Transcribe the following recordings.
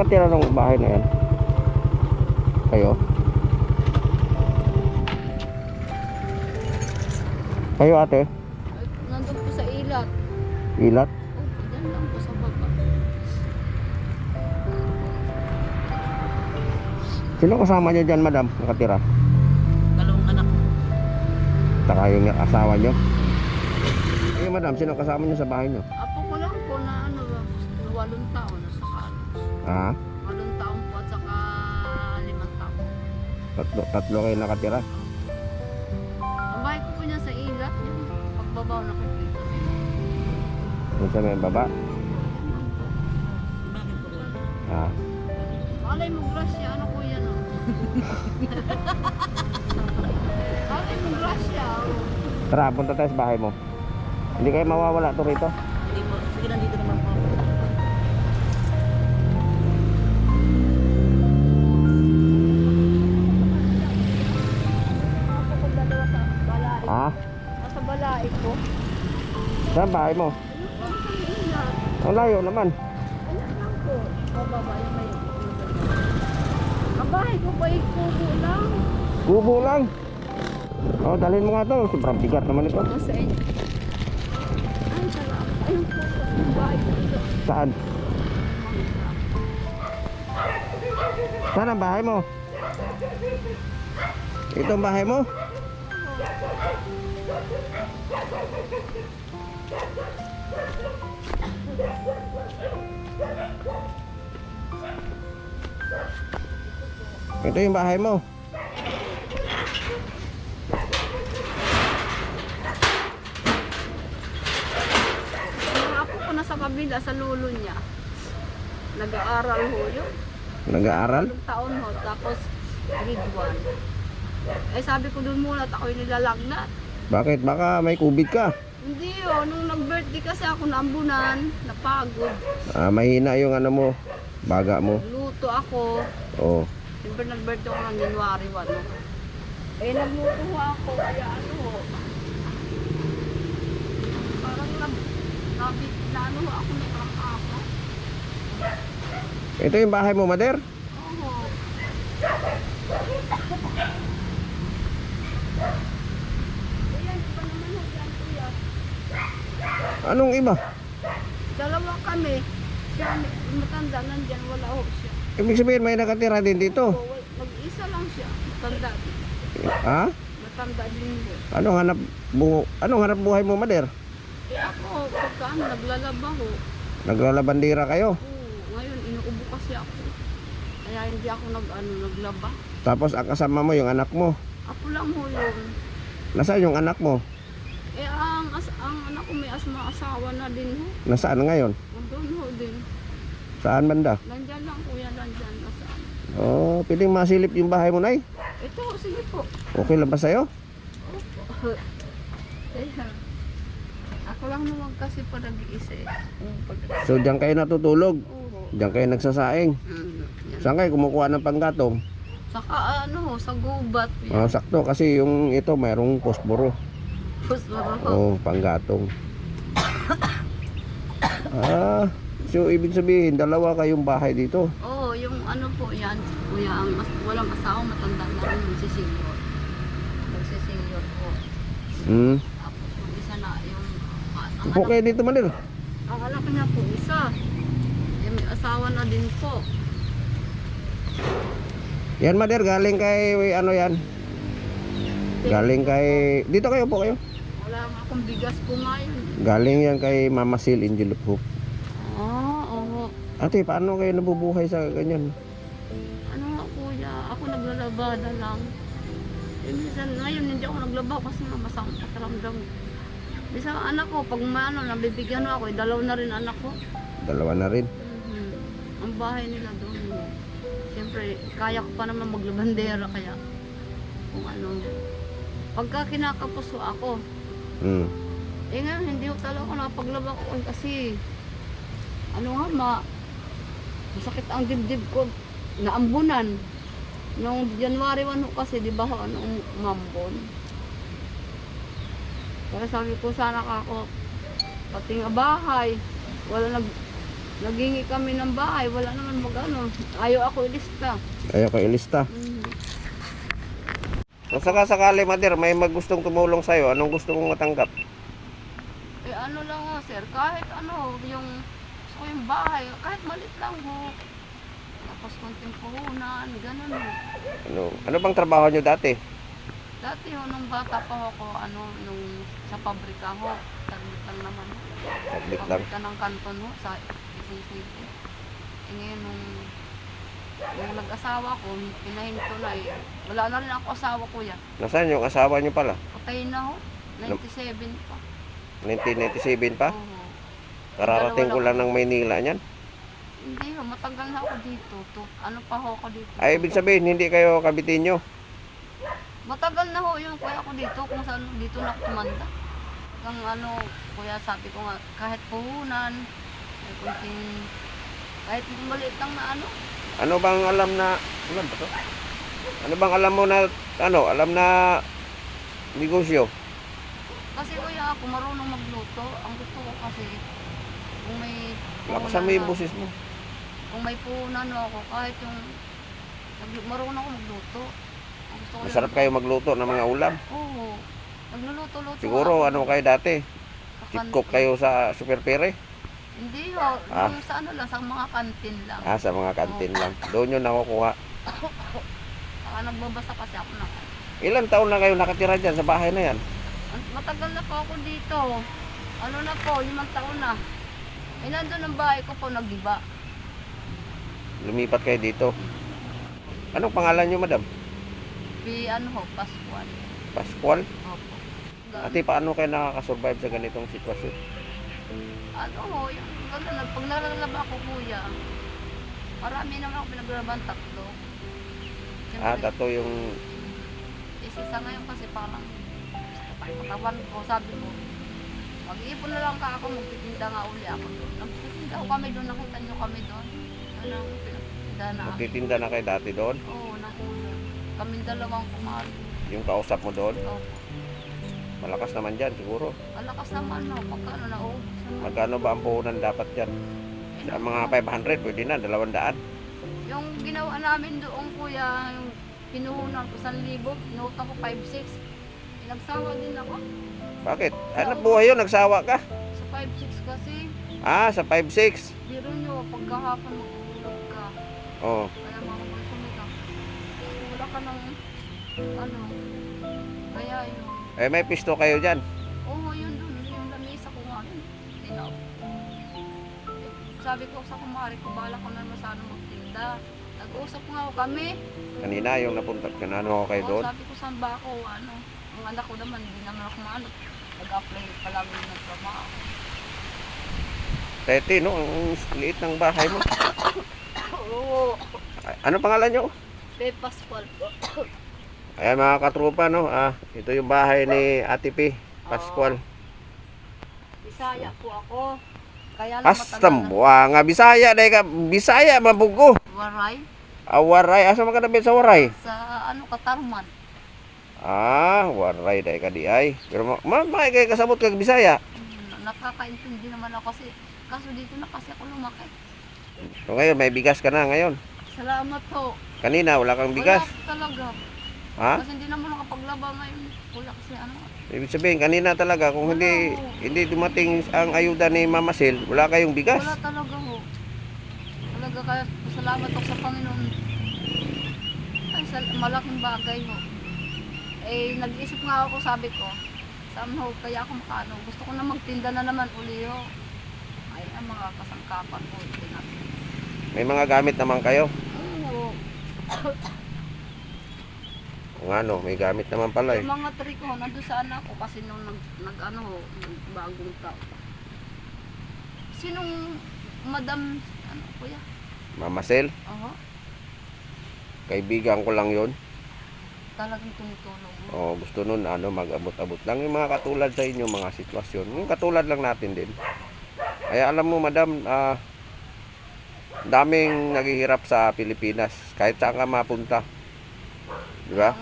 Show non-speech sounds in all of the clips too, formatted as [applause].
Nakatira ng bahay na yan? Kayo? Kayo ate? Nandun po sa ilat. Ilat? Oh, dyan lang po sa baba. Sino kasama niyo dyan madam? Nakatira? Dalawang anak. Saka yung asawa niyo? Eh madam, sino kasama niyo sa bahay niyo? Apo ko lang po na ano, walong taon Ha? walong taon po at saka limang taon. Tatlo, tatlo kayo nakatira? Ang bahay ko po niya sa ilat, yung pagbabaw na nakikita. Doon sa may baba? Bakit po ba? Ha? Malay mo grasya, ano po yan oh. [laughs] Malay mo grasya oh. Tara, punta tayo sa bahay mo. Hindi kayo mawawala to rito? Hindi po, sige nandito ko. Saan bahay mo? Ano sa? Ang layo naman. Ayan lang po. Bababa yung may Ang bahay ko pa ikubo lang. Kubo lang. Oh, dalhin mo nga to. Sobrang bigat naman ito. Inyo. Ay, salamat. Ayun po. Ang bahay ko. Saan? Saan ang bahay mo? Ito ang bahay mo? Ito yung bahay mo. Yung apo ko nasa kabila sa lulo niya. Nag-aaral ho yun. Nag-aaral? Taon ho. Tapos grade 1. Eh sabi ko dun muna at ako'y nilalagnat. Bakit? Baka may kubit ka. Hindi oh, nung nag-birthday kasi ako naambunan, napagod. Ah, mahina yung ano mo. Baga mo. Luto ako. Oh. Siyempre nag-birthday ako ng January 1. No? Eh nagluto ako, kaya ano ho. Parang nab, nabi, na ano ako ng ako. Ito yung bahay mo, Mader? Oo. Ayan, iba naman ho yan, kuya. Anong iba? Dalawa kami. Siya, matanda nandyan, wala ho siya. Ibig sabihin may nakatira din dito. Oo, Mag-isa lang siya. Matanda din. Ha? Matanda din ho. Anong hanap bu anong hanap buhay mo, Mader? Eh ako, pagka ano, naglalaba ho. Naglalabandira kayo. Oo, ngayon inuubo kasi ako. Kaya hindi ako nag, ano, naglaba. Tapos ang kasama mo yung anak mo. Ako lang ho yun. Nasaan yung anak mo? Eh as, ang anak ko may asma asawa na din ho. Nasaan ngayon? Nandun ho din. Saan banda? Nandyan lang kuya, nandyan. Nasaan? Oh, piling masilip yung bahay mo, Nay. Ito, sige po. Okay lang ba sa'yo? Opo. [laughs] Ayan. Ako lang naman kasi pa nag-iisa eh. Yung pag- So, diyan kayo natutulog. Oo. Diyan kayo nagsasaing. Mm, yan. Saan kayo kumukuha ng panggatong? Saka ano, sa gubat. Ah, sakto kasi yung ito mayroong posporo. Ho. Oh, panggatong. ah, so ibig sabihin dalawa kayong bahay dito. Oo, yung ano po yan, kuya, ang mas, walang asawa, matanda na rin, magsisenior. Magsisenior po. Hmm. Tapos yung isa na, yung, ah, ang, Upo anak, dito, Manil. ang anak niya po, isa. Yung may asawa na din po. Yan, Mader, galing kay, ano yan? Galing kay, dito kayo po kayo. Wala akong bigas po ngayon. Galing yan kay Mama Sil Angel of Hope. Ah, oo. Ate, paano kayo nabubuhay sa ganyan? Ano nga kuya, ako naglalabada lang. Eh, minsan, ngayon hindi ako naglaba kasi masamang pakiramdam. Ang anak ko, pag maano, nabibigyan mo ako, eh, dalaw na rin anak ko. Dalawa na rin. Mhm. Ang bahay nila doon. Siyempre, kaya ko pa naman maglabandera kaya kung ano. Pagka kinakapos ko ako, Hmm. eh ngayon hindi ko talaga ako nakapaglaba ko eh, kasi ano nga ma masakit ang dibdib ko naambunan nung January 1 ho kasi di ba ho anong umambon kaya sabi ko sana ka ako pati nga bahay wala nag Nagingi kami ng bahay, wala naman mag-ano. Ayaw ako ilista. Ayaw ko ilista. Mm. Kung sakasakali, Madir, may magustong tumulong sa'yo, anong gusto mong matanggap? Eh ano lang ho, sir, kahit ano, yung gusto ko yung bahay, kahit malit lang ho. Tapos konting puhunan, ganun ho. Ano, ano bang trabaho nyo dati? Dati ho, nung bata pa ako, ano, nung sa pabrika ho, taglit lang naman ho. Saglit lang. Pabrika ng kanton ho, sa PCCC. Eh ngayon, nung, nung nag-asawa ko, pinahinto na eh. Wala na rin ako asawa kuya. Nasaan yung asawa nyo pala? Patay na ho, 97 pa. 1997 pa? Oo. Kararating ko lang ng Maynila niyan. Hindi ho, matagal na ako dito. To, ano pa ho ako dito? Ay, ibig sabihin, hindi kayo kabitin nyo. Matagal na ho yung kuya ko dito kung saan dito na ako tumanda. Hanggang ano, kuya sabi ko nga, kahit puhunan, kahit kunting, kahit maliit lang na ano, Ano bang alam na, alam ba to? Ano bang alam mo na, ano, alam na negosyo? kasi kuya ako marunong magluto. Ang gusto ko kasi, kung may mo yung na- boses mo. Kung may puhunan ako, kahit yung, marunong ako magluto. Ang gusto ko Masarap kayo magluto ng mga ulam. Oo. Nagluluto-luto Siguro, ako. ano kayo dati? Sa kantin. cook kayo sa Super Pere? Hindi ho, Ah. yung sa ano lang, sa mga kantin lang. Ah, sa mga kantin lang. Doon yun nakukuha. Saka nagbabasa kasi ako na. Ilan taon na kayo nakatira dyan sa bahay na yan? Ang- Matagal na po ako dito. Ano na po, limang taon na. Eh, nandun ang bahay ko po, nag-iba. Lumipat kayo dito. Anong pangalan nyo, madam? Pi, ano ho, Pascual. Pascual? Opo. Ate, paano kayo nakakasurvive sa ganitong sitwasyon? Ano ho, yung gano'n, na- pag nalalaba ako kuya, marami naman ako pinaglalaban, tatlo. Siyempre, Ah, tato yung... Isa sa ngayon kasi parang katawan ko, sabi ko, mag-iipon na lang ka ako, magtitinda nga uli ako doon. Nagtitinda ko kami doon, nakita nyo kami doon. Ano pinagtitinda na ako. Magtitinda na kayo dati doon? Oo, nakuha. Kami dalawang kumari. Yung kausap mo doon? Oo. Malakas naman dyan siguro. Malakas naman no, pagka ano na, oh. Magkano ba ang puhunan dapat dyan? Sa mga 500, pwede na, 200. Yung ginawa namin doon, kuya, yung pinuhunan ko 1,000, pinuhutan ko 5,600. Pinagsawa din ako. Bakit? Hanap buhay yun, nagsawa ka. Sa 5,600 kasi, Ah, sa 5-6. biro nyo, pagkahapon magtulog ka. Oh, Kaya mga konsumit ka. Wala ka ng, ano, kaya yun. Eh may pisto kayo dyan. Oo, yun dun, yung lamisa ko nga dun. Tinaw. Sabi ko sa kumari ko, bala ko na sana magtinda. Nag-usap nga ako kami. Kanina yung napunta, kanano ako kayo Oo, doon. sabi ko saan ba ako, ano. Ang anak ko naman, hindi naman ako maano. Nag-apply pa lang yung nagtrabaho. Tete, no? Ang liit ng bahay mo. [coughs] Oo. Ay, Ano pangalan nyo? Pepas Paul. Ayan mga katrupa, no? Ah, ito yung bahay ni Ate P. Pascual. Bisaya po ako. Kaya lang Astam, matagal wa nga Bisaya, dahil ka, Bisaya, mabugo. na. Waray. Awaray, asa man ka sa waray? Sa ano, Katarman. Ah, waray, dahil ka di ay. Pero ma, ma, ma kasabot kag Bisaya. Hmm, nakakaintindi naman ako kasi kaso dito na kasi ako lumaki. So ngayon, may bigas ka na ngayon. Salamat po. Kanina, wala kang bigas. Wala talaga. Ha? Kasi hindi naman nakapaglaba ngayon. Wala kasi ano. Ibig sabihin, kanina talaga, kung hindi hindi dumating ang ayuda ni Mama Sil, wala kayong bigas. Wala talaga ho. Talaga kaya salamat ako sa Panginoon. Ay, sal- malaking bagay ho. Eh, nag-isip nga ako, sabi ko, somehow, kaya ako makano. Gusto ko na magtinda na naman uli ho. Ay, ang mga kasangkapan ko. May mga gamit naman kayo. Oo. Kung ano, may gamit naman pala eh. Yung mga trick ko, nandun sa anak ko kasi nung nag, nag ano ho, nag bagong taon. Sinong madam, ano kuya? Mama Sil, Oo, kaibigan ko lang yon. talagang tumutulong. ho. Oh, gusto nun ano mag-abot-abot lang yung mga katulad sa inyo mga sitwasyon. Yung katulad lang natin din. Kaya alam mo madam, ah daming naghihirap sa Pilipinas kahit saan ka mapunta. Di ba?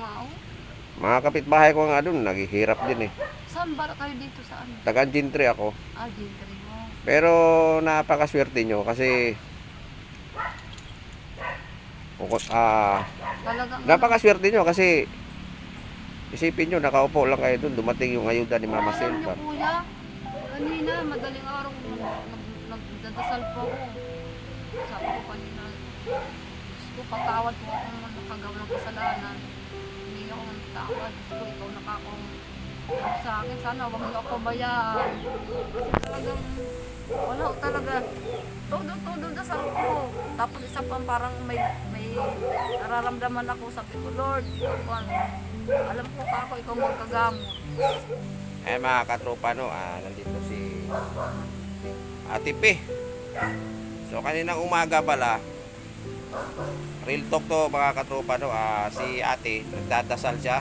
Mga kapitbahay ko nga doon naghihirap din eh. Saan ba kayo dito sa ano? Taga Gintry ako. Ah, Giltry mo. Pero napakaswerte nyo kasi ah Talagang napakaswerte nyo kasi isipin nyo nakaupo lang kayo doon dumating yung ayuda ni Mama Alam niyo, kuya, kanina, madaling araw, nag, nagdadasal po ako. Sabi ko kanina, Diyos ko, patawad po ako naman nakagawa ng kasalanan. Ako tawad. Diyos ko, ikaw nakakong sa akin. Sana huwag niyo ako bayaan. Kasi talagang, wala ko talaga. Todo-todo dasal ko. Tapos isa pang parang may, may nararamdaman ako. Sabi ko, Lord, po, alam ko pa ako, ikaw magkagamot. Eh mga katropa no, ah, nandito si Ate P. So kaninang umaga pala, real talk to mga katropa no, ah, si ate, nagdadasal siya.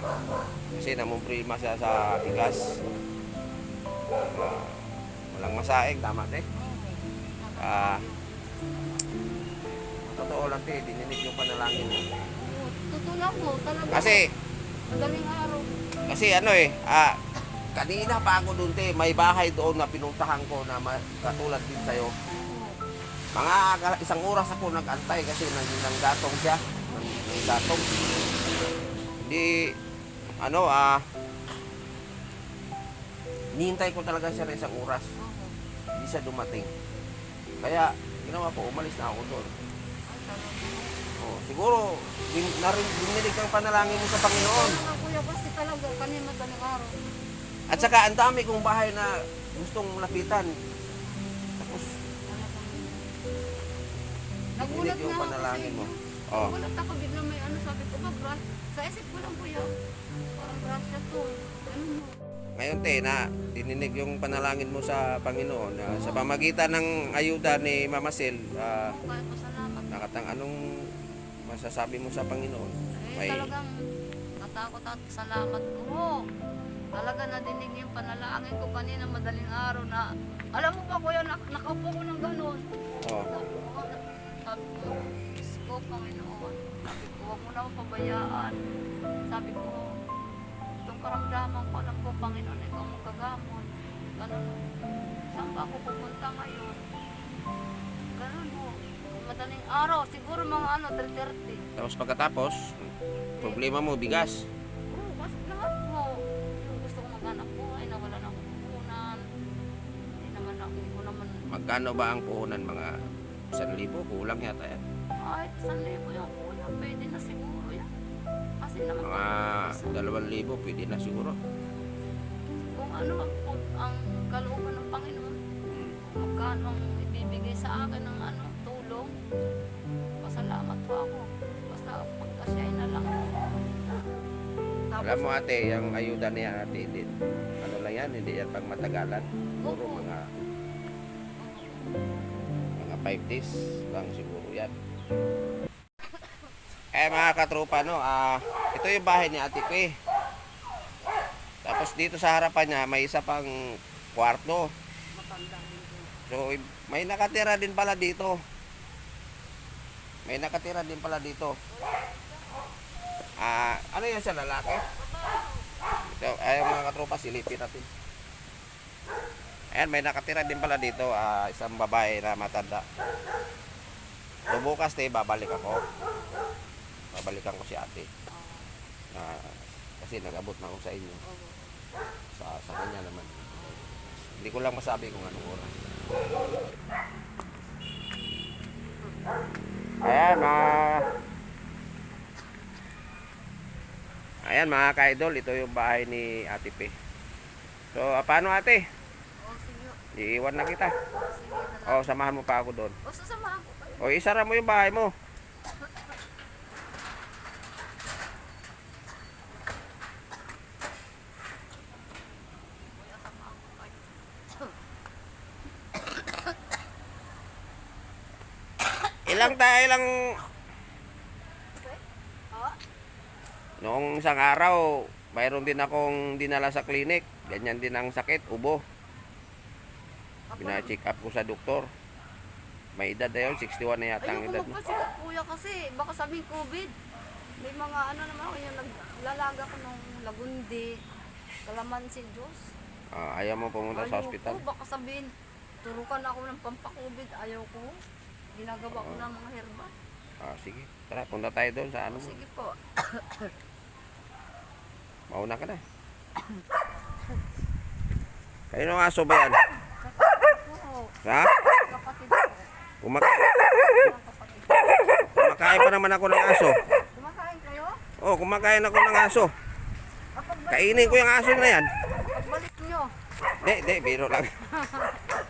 Kasi namumprima siya sa bigas. Ah, walang masaing, tama te. Ah, totoo lang te, dininig yung panalangin mo. Totoo lang po, talaga. Kasi, Madaling araw. kasi ano eh, ah, kanina pa ako doon te, may bahay doon na pinuntahan ko na katulad din sa'yo. Mga isang oras ako nag-antay kasi nang, nang gatong siya. Nang, nang gatong. Hindi, ano ah, nihintay ko talaga siya ng isang oras. Hindi siya dumating. Kaya, ginawa ko, umalis na ako doon. Oh, siguro, din, narin, dininig ang panalangin mo sa Panginoon. Mga kuya, kasi talaga, kanina araw. At saka, ang dami kong bahay na gustong lapitan. Nagulat yung nga ako panalangin mo. Oh. Nagulat ako, bigla may ano, sabi ko ba, bra? Sa isip ko lang kuya. Parang brasya to. Ano mo? Ngayon te, na dininig yung panalangin mo sa Panginoon ah, sa pamagitan ng ayuda ni Mama Sil, ah, salamat. nakatang anong masasabi mo sa Panginoon? Eh, May- talagang natakot at salamat ko. Talaga nadinig yung panalangin ko kanina madaling araw na alam mo ba kuya, nak nakaupo ko ng ganun. Oh, Sabi ko, Diyos ko, Panginoon. Sabi ko, huwag mo na ako pabayaan. Sabi ko, itong karamdaman ko, alam ko, Panginoon, ikaw magkagamon. Ganun, saan ba ako pupunta ngayon? Ganun mo. Madaling araw, siguro mga ano, 3.30. tapos pagkatapos, problema mo bigas. Oo, kasi lahat mo. Yung gusto ko maghanap buhay na wala nang kukunan. Hindi naman ako, hindi ko naman, Magkano ba ang puhunan mga 1,000 kulang yata yan. kahit saan libo yung kuya, pwede na siguro yan. Kasi naman, Mga 2,000 pwede na siguro. kung ano kung ang kalooban ng Panginoon, kung magkano ang ibibigay sa akin ng ano, tulong, pasalamat po ako. Basta pagkasyay na lang. Tapos, Alam mo ate, yung ayuda niya ate, hindi, ano lang yan, hindi yan pang matagalan. Oo. 5 days lang siguro yan. Eh mga katropa no, ah ito yung bahay ni Ate Pe. Tapos dito sa harapan niya may isa pang kwarto. So may nakatira din pala dito. May nakatira din pala dito. Ah, ano yan sa lalaki? So, ay mga katropa silipin natin. Ayan, may nakatira din pala dito, ah, isang babae na matanda. So bukas te, babalik ako. Babalikan ko si ate. Ah, kasi nag-abot na ako sa inyo. Sa, sa kanya naman. Hindi ko lang masabi kung anong oras. Ayan, mga... Ayan, mga ka-idol, ito yung bahay ni Ate Pe. So, ah, paano ate? Iiwan na kita. O, samahan mo pa ako doon. O, sasamahan ko kayo. O, isara mo yung bahay mo. Ilang tayo ilang noong isang araw, mayroon din akong dinala sa klinik. Ganyan din ang sakit, ubo. Pina-check up ko sa doktor. May edad na yun, 61 na yata ang Ayoko edad mo. magpasikap kuya kasi baka sabihin COVID. May mga ano naman ako yung naglalaga ko ng lagundi, kalamansi, Diyos. Ah, ayaw mo pumunta sa Ayoko, ospital. baka sabihin Turukan ako ng pampakubid. Ayaw ko. Ginagawa ko ng mga herba. Ah, sige. Tara, punta tayo doon sa ano. Sige po. Mauna ka na. [coughs] Kayo ng aso ba yan? Oo. Ha? Kumakain, kumakain pa naman ako ng aso. Kumakain kayo? Oh, kumakain ako ng aso. Kainin ko yung aso na yan. pagbalik nyo. Di, di, biro lang. [laughs]